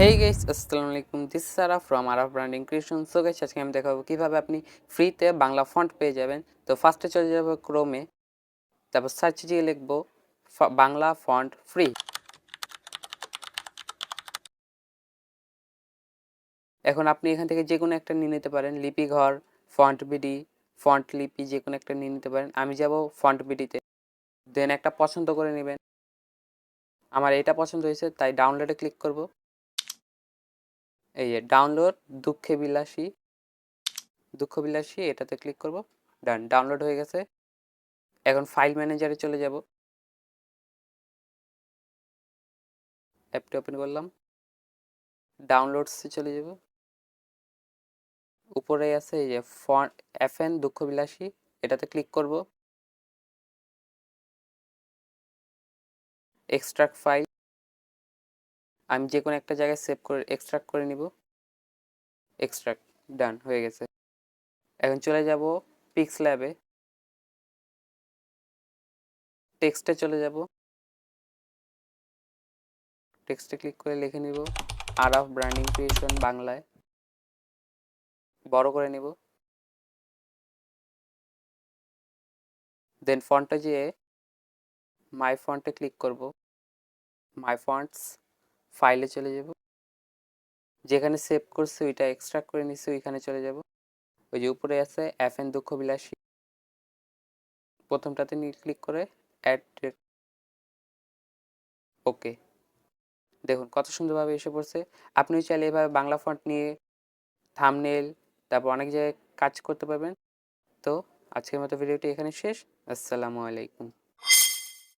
হেই guys আসসালামু আলাইকুম this Sara from Araf branding creation so guys আজকে আমি দেখাবো কীভাবে আপনি ফ্রিতে বাংলা ফন্ট পেয়ে যাবেন। তো ফার্স্টে চলে যাব ক্রোমে তারপর সার্চ দিয়ে লিখব বাংলা ফন্ট ফ্রি এখন আপনি এখান থেকে যে কোনো একটা নিয়ে নিতে পারেন। লিপি ঘর ফন্ট বিডি ফন্ট লিপি যে কোনো একটা নিয়ে নিতে পারেন। আমি যাব ফন্ট বিডিতে। দেন একটা পছন্দ করে নেবেন। আমার এটা পছন্দ হয়েছে, তাই ডাউনলোডে ক্লিক করব। এই যে ডাউনলোড দুঃখে বিলাসী দুঃখ বিলাসী এটাতে ক্লিক করব। ডান ডাউনলোড হয়ে গেছে। এখন ফাইল ম্যানেজারে চলে যাব। অ্যাপটি ওপেন করলাম। ডাউনলোডসে চলে যাব। উপরে আছে এই যে ফন্ট এফ এন দুঃখ বিলাসী এটাতে ক্লিক করব। এক্সট্রাক্ট ফাইল আমি যে কোনো একটা জায়গায় সেভ করে এক্সট্রাক্ট করে নিব। এক্সট্রাক্ট ডান হয়ে গেছে। এখন চলে যাব পিক্স ল্যাবে টেক্সটে চলে যাব। টেক্সটে ক্লিক করে লিখে নিব। আর অফ ব্র্যান্ডিং ক্রিয়েশন বাংলায়। বড় করে নিব। দেন ফন্টে যেয়ে মাই ফন্টে ক্লিক করব। মাই ফন্টস ফাইলে চলে যাব। যেখানে সেভ করছে, ওইটা এক্সট্রাক্ট করে নিছি, ওইখানে চলে যাব। ওই যে উপরে আছে এফ এন দুঃখ বিলাসী। প্রথমটাতে নিয়ে ক্লিক করে অ্যাড ওকে দেখুন, কত সুন্দরভাবে এসে পড়ছে। আপনিও চাইলে এভাবে বাংলা ফন্ট নিয়ে থামনেল তারপর অনেক জায়গায় কাজ করতে পারবেন। তো আজকের মতো ভিডিওটি এখানে শেষ। আসসালামু আলাইকুম।